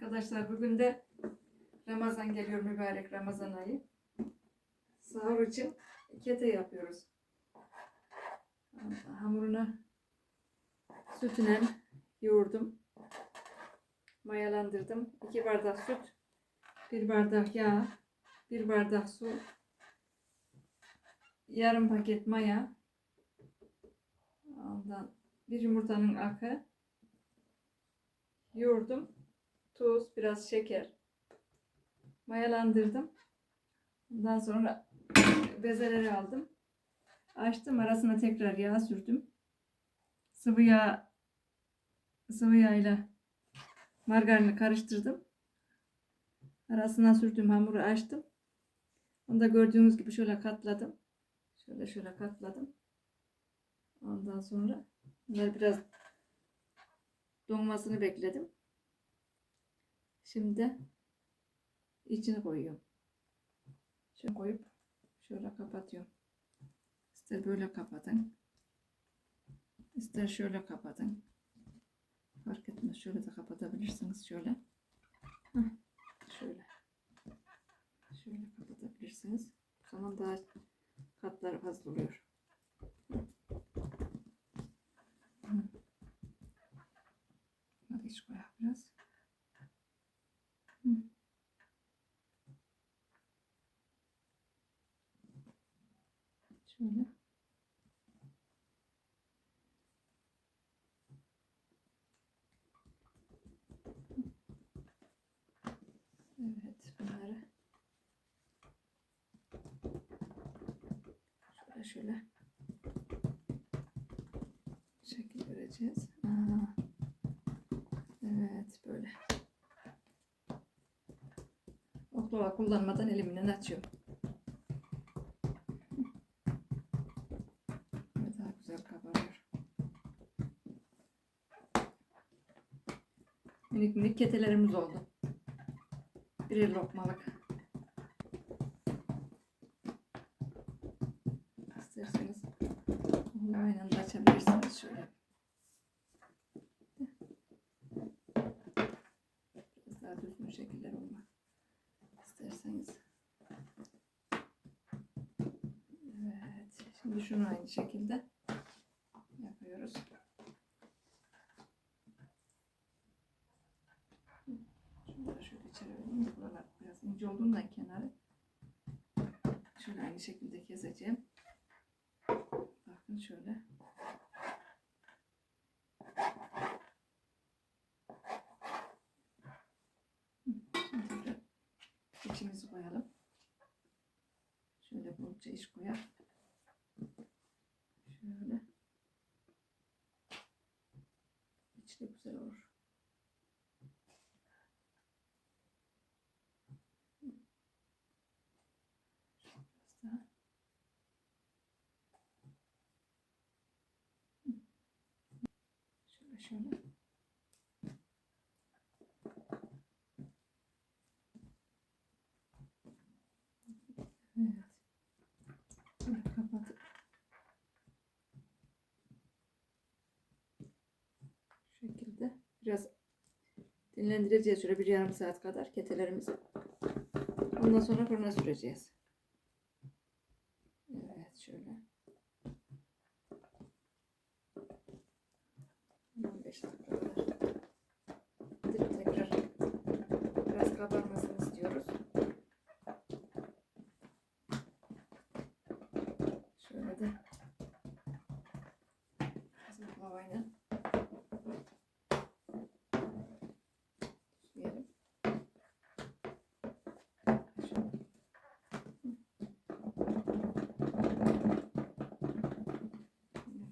Arkadaşlar bugün de Ramazan geliyor mübarek Ramazan ayı. Sahur için kete yapıyoruz. Hamurunu sütüne yoğurdum. Mayalandırdım. 2 bardak süt, 1 bardak yağ, 1 bardak su, yarım paket maya, ondan bir yumurtanın akı, yoğurdum, tuz, biraz şeker, mayalandırdım. Ondan sonra bezeleri aldım. Açtım arasına tekrar yağ sürdüm. Sıvı yağ sıvı yağ margarini karıştırdım. Arasına sürdüğüm hamuru açtım. Onu da gördüğünüz gibi şöyle katladım. Şöyle şöyle katladım. Ondan sonra bunları biraz donmasını bekledim. Şimdi içini koyuyorum. Şöyle koyup şöyle kapatıyorum. İster böyle kapatın. İster şöyle kapatın. Fark etmez. Şöyle de kapatabilirsiniz. Şöyle. Şöyle. Şöyle kapatabilirsiniz. O zaman daha katları fazla oluyor. Şöyle. Evet bunları şöyle şöyle şekil vereceğiz. Aa, evet böyle. Oklava kullanmadan elimle açıyorum. Daha güzel kabarıyor. Minik minik ketelerimiz oldu. Birer lokmalık. İsterseniz aynen açabilirsiniz şöyle. Biraz daha düzgün şekiller olmak isterseniz. Evet. Şimdi şunu aynı şekilde yapıyoruz. Şunları şöyle içeri vereyim. Buralar biraz ince olduğundan kenarı. Şöyle aynı şekilde keseceğim. Bakın şöyle. Şimdi tekrar içimizi koyalım. Şöyle bolca iç koyar. Şöyle. İçi de güzel olur. Şöyle şöyle. Evet. Şöyle kapatıp şu şekilde biraz dinlendireceğiz şöyle bir yarım saat kadar ketelerimizi. Ondan sonra fırına süreceğiz. Evet şöyle. 15 dakika